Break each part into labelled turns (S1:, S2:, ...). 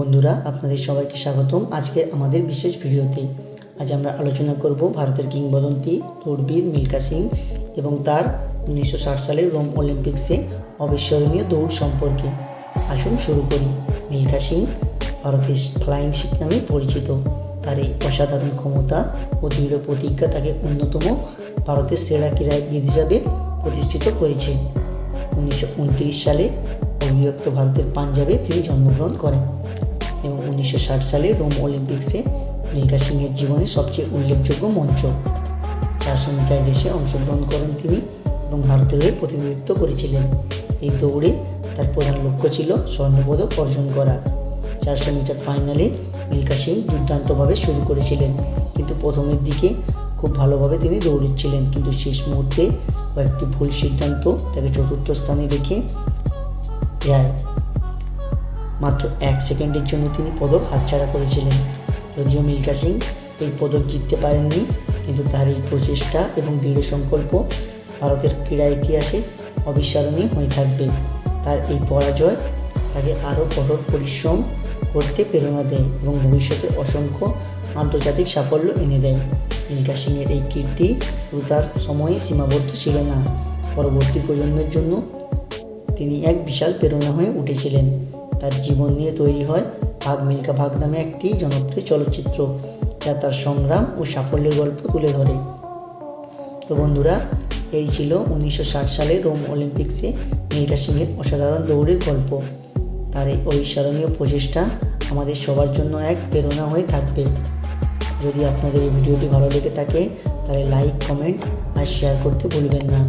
S1: বন্ধুরা, আপনাদের সবাইকে স্বাগতম আজকের আমাদের বিশেষ ভিডিওতে। আজ আমরা আলোচনা করব ভারতের কিংবদন্তি দৌড়বীর মিল্খা সিং এবং তার উনিশশো ষাট সালের রোম অলিম্পিক্সে অবিস্মরণীয় দৌড় সম্পর্কে। আসুন শুরু করি। মিল্খা সিং ভারতের ফ্লাইং শিপ নামে পরিচিত। তার এই অসাধারণ ক্ষমতা ও দৃঢ় প্রতিজ্ঞা তাকে অন্যতম ভারতের সেরা ক্রীড়াবিদ হিসাবে প্রতিষ্ঠিত করেছে। উনিশশো উনত্রিশ সালে অবিভক্ত ভারতের পাঞ্জাবে তিনি জন্মগ্রহণ করেন এবং উনিশশো ষাট সালে রোম অলিম্পিক্সে মিল্খা সিংয়ের জীবনে সবচেয়ে উল্লেখযোগ্য মঞ্চ। চারশো মিটার রেসে অংশগ্রহণ করেন তিনি এবং ভারতের হয়ে প্রতিনিধিত্ব করেছিলেন। এই দৌড়ে তার প্রধান লক্ষ্য ছিল স্বর্ণপদক অর্জন করা। চারশো মিটার ফাইনালে মিল্খা সিং দুর্দান্তভাবে শুরু করেছিলেন, কিন্তু প্রথমের দিকে খুব ভালোভাবে তিনি দৌড়েছিলেন কিন্তু শেষ মুহূর্তে কয়েকটি ভুল সিদ্ধান্ত তাকে চতুর্থ স্থানে রেখে যায় মাত্র এক সেকেন্ডের জন্য তিনি পদক হাতছাড়া করেছিলেন। যদিও মিল্খা সিং এই পদক জিততে পারেননি, কিন্তু তার এই প্রচেষ্টা এবং দৃঢ় সংকল্প ভারতের ক্রীড়া ইতিহাসে অবিস্মরণীয় হয়ে থাকবে। তার এই পরাজয় তাকে আরও কঠোর পরিশ্রম করতে প্রেরণা দেয় এবং ভবিষ্যতে অসংখ্য আন্তর্জাতিক সাফল্য এনে দেয়। মিল্খা সিংয়ের এই কীর্তি তার সময়ে সীমাবদ্ধ ছিল না। পরবর্তী প্রজন্মের জন্য তিনি এক বিশাল প্রেরণা হয়ে উঠেছিলেন। তার জীবন নিয়ে তৈরি হয় ভাগ মিল্কা ভাগ নামে একটি জনপ্রিয় চলচ্চিত্র, যা তার সংগ্রাম ও সাফল্যের গল্প তুলে ধরে। তো বন্ধুরা, এই ছিল উনিশশো ষাট সালে রোম অলিম্পিক্সে মিল্কা সিংয়ের অসাধারণ দৌড়ের গল্প। তার এই অবিস্মরণীয় প্রচেষ্টা আমাদের সবার জন্য এক প্রেরণা হয়ে থাকবে। যদি আপনাদের এই ভিডিওটি ভালো লেগে থাকে, তাহলে লাইক কমেন্ট আর শেয়ার করতে ভুলবেন না।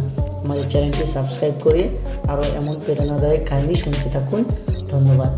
S1: আমাদের চ্যানেলটি সাবস্ক্রাইব করে আরও এমন প্রেরণাদায়ক কাহিনী শুনতে থাকুন। ধন্যবাদ।